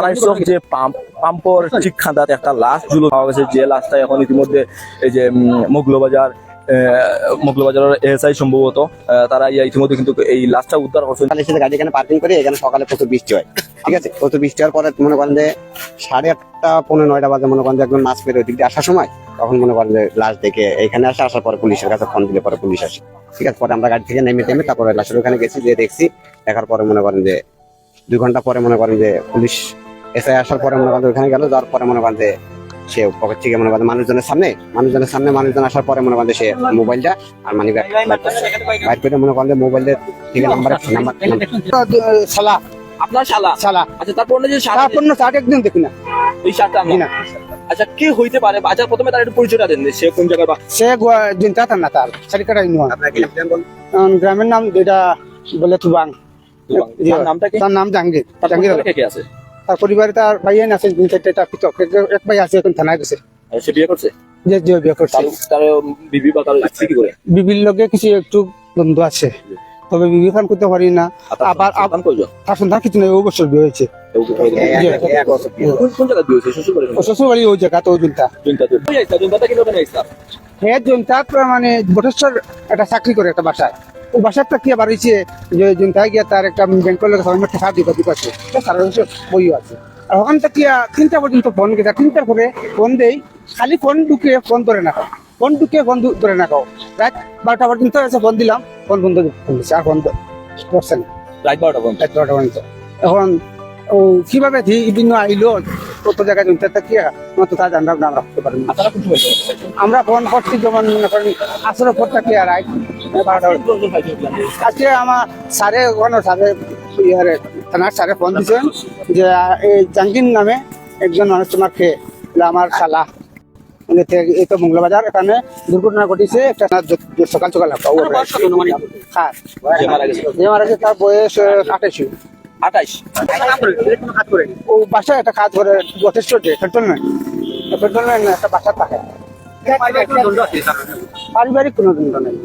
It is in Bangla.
আড়াইশো যে পাম্প পাম্পর ঠিক খান্দাতে একটা লাশ ঝুলো পাওয়া গেছে। যে লাশটা এখন ইতিমধ্যে এই যে মগলবাজার মগলবাজারের এএসআই সম্ভবত তারা ইয়া ইতিমধ্যে কিন্তু এই লাশটা উদ্ধার করছে। এসে গাড়ি এখানে পার্কিং করে এখানে সকালে প্রচুর বৃষ্টি হয়। ঠিক আছে? প্রচুর বৃষ্টি হওয়ার পরে মনে করেন যে সাড়ে আটটা পনেরো নয়টা বাজে মনে করেন যে একজন মাছ পেরে ওই দিক দিয়ে আসার সময় তখন মনে করেন যে লাশ দেখে এখানে আসে আসার পরে পুলিশের কাছে ফোন দিলে পরে পুলিশ আসে। ঠিক আছে? পরে আমরা গাড়ি থেকে নেমে টেমে তারপরে লাশের ওখানে গেছি যে দেখছি দেখার পরে মনে করেন যে দুই ঘণ্টা পরে মনে করেন যে পুলিশ এসে আসার পরে মনে করেন ওখানে গেল যাওয়ার পরে মনে করেন যে সে পকেট থেকে মনে করেন মানুষজনের সামনে মানুষজনের সামনে মানুষজন আসার পরে মনে করেন সে মোবাইলটা আর মানি ব্যাগ বাইর করে মনে করেন মোবাইলের থেকে নাম্বার নাম্বার সালা আপনার শালা? সালা আচ্ছা তারপর অন্য যে শালা তারপর না চাট একদিন দেখি না। ওই শার্টটা জি না আচ্ছা কে হইতে পারে? আচ্ছা প্রথমে তার একটু পরিচয়টা দেন সে কোন জায়গায় বা সে জিনতা না তার সারিকাটা ইনুয়া গ্রামের নাম যেটা বলে তুবাং তার নামটা কি? তার নাম জাহাঙ্গীর। কে আছে? তার পরিবারে তার ভাই আছে তিন চারটে পৃথক এক- ভাই আছে এখন থানায় গেছে। সে বিয়ে করছে? যে বিয়ে করছে। তার বিবি বা তার স্ত্রী কি করে? বিবির লগে কিছু একটু বন্ধু আছে। তবে বিবি খান করতে পারি না। আবার- তার সন্তান কিছু নেই ও বছর বিয়ে হয়েছে। এক- এক- এক বছর বিয়ে। কোন কোন জায়গায় বিয়ে হয়েছে? শ্বশুর বাড়ি ও শ্বশুর বাড়ি ওই জায়গা তো ওই দিনটা। জুনটা তো আইসা জুনটা কীভাবে আইসা হ্যাঁ জনতা মানে বটেশ্বর একটা চাকরি করে একটা বাসায়। ও বাসার থেকে আবার হয়েছে? যে জনতায় গিয়ে তার একটা ব্যাংকের লোক সবাই টাকা দিব দিব আছে বছর বইও আছে। আর ওখান থেকে তিনটা পর্যন্ত ফোন গেছে। তিনটার পরে ফোন দেই খালি ফোন ঢুকে ফোন ধরে না। খাও ফোন ঢুকে ফোন ধরে না খাও রাত বারোটা পর্যন্ত আছে ফোন দিলাম ফোন বন্ধ দিচ্ছে আর ফোন ধরছে না। রাত বারোটা পর্যন্ত? রাত বারোটা পর্যন্ত। এখন ও কীভাবে বিভিন্ন আইলো কত জায়গায় জনতা থেকে মাত্র তার জানলাম সময় করছেন? আমরা ফোন করছি যেমন মনে করেন আসলে পর থেকে আর ছিলেন? আজকে আমার স্যারে ওখানে স্যারে ইয়ারে থানার স্যারে ফোন দিয়েছেন যে এই জাঙ্গিন নামে একজন মানুষ তোমার খেয়ে আমার শালা। তে- এই তো মঙ্গলবাজার এখানে দুর্ঘটনা ঘটেছে একটা সকাল সকাল অনুমানিক? হ্যাঁ। যে মারা গেছে। তার বয়স আঠাশি আঠাইশ। ও বাসায় একটা কাজ করে যথেষ্ট পেট্রোল পেট্রোলম্যান পেট্রোল নেই একটা বাসার থাকে। পারিবারিক কোনো দ্বন্দ্ব নেই।